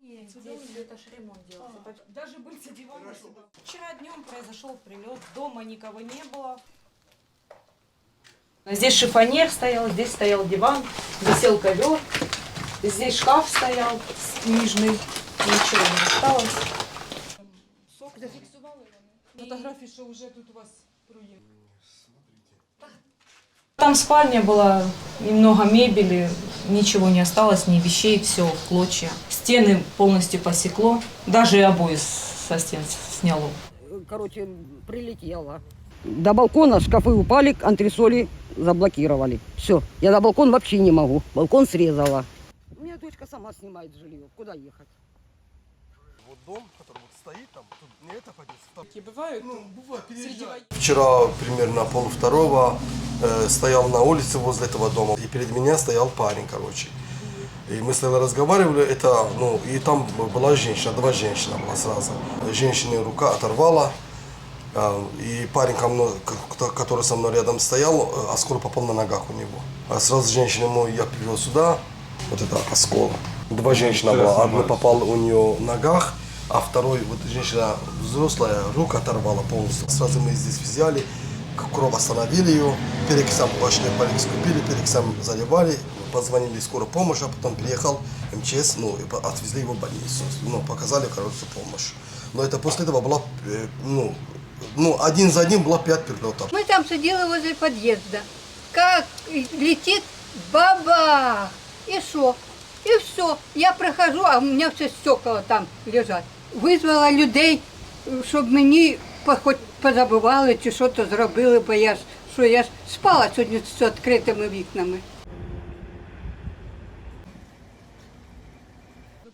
Здесь это ж ремонт делался. Даже быльцы дивана сюда. Вчера днем произошел прилет, дома никого не было. Здесь шифонер стоял, здесь стоял диван, висел ковер, здесь шкаф стоял книжный, ничего не осталось. Сок зафіксували вони. Фотографії, що вже тут у вас руїн. Там спальня была, немного мебели, ничего не осталось, ни вещей, все в клочья. Стены полностью посекло, даже и обои со стен сняло. короче, прилетело. До балкона шкафы упали, антресоли заблокировали. Все, я на балкон вообще не могу. Балкон срезала. У меня дочка сама снимает жилье. Куда ехать? Вот дом, который вот стоит там, тут не это пойдет. Які бувають Ну, бывает, серед війни. Вчера примерно пол второго э, стоял на улице возле этого дома, и перед меня стоял парень, короче. И мы с ним разговаривали, это, ну, и там была женщина, два женщины была сразу. Женщине рука оторвала, а, и парень, ко мной, который со мной рядом стоял, э, оскол попал на ногах у него. А сразу женщину ему я привел сюда, вот это оскол. Два женщины было, одна попала у нее в ногах, а второй, вот женщина взрослая, рука оторвала полностью. Сразу мы здесь взяли, кровь остановили ее, перекисом пошли, поликс купили, перекисом заливали, позвонили в скорую помощь, а потом приехал МЧС, ну, и по- отвезли его в больницу, ну, показали, короче, помощь. Но это после этого была, э, ну, ну, один за одним было пять перелетов. Мы там сидели возле подъезда. Как летит баба! И что? И все. Я прихожу, а у меня все стекла там лежать. Визвала людей, щоб мені по- хоч позабивали чи що то зробили, бо я ж що я ж спала сьогодні з відкритими вікнами.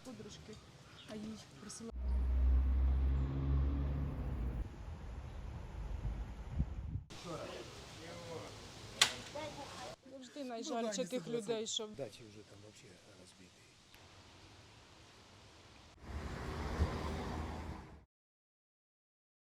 Подружки, а їй присилали. Завжди найжальче тих людей, що дачі вже там вообще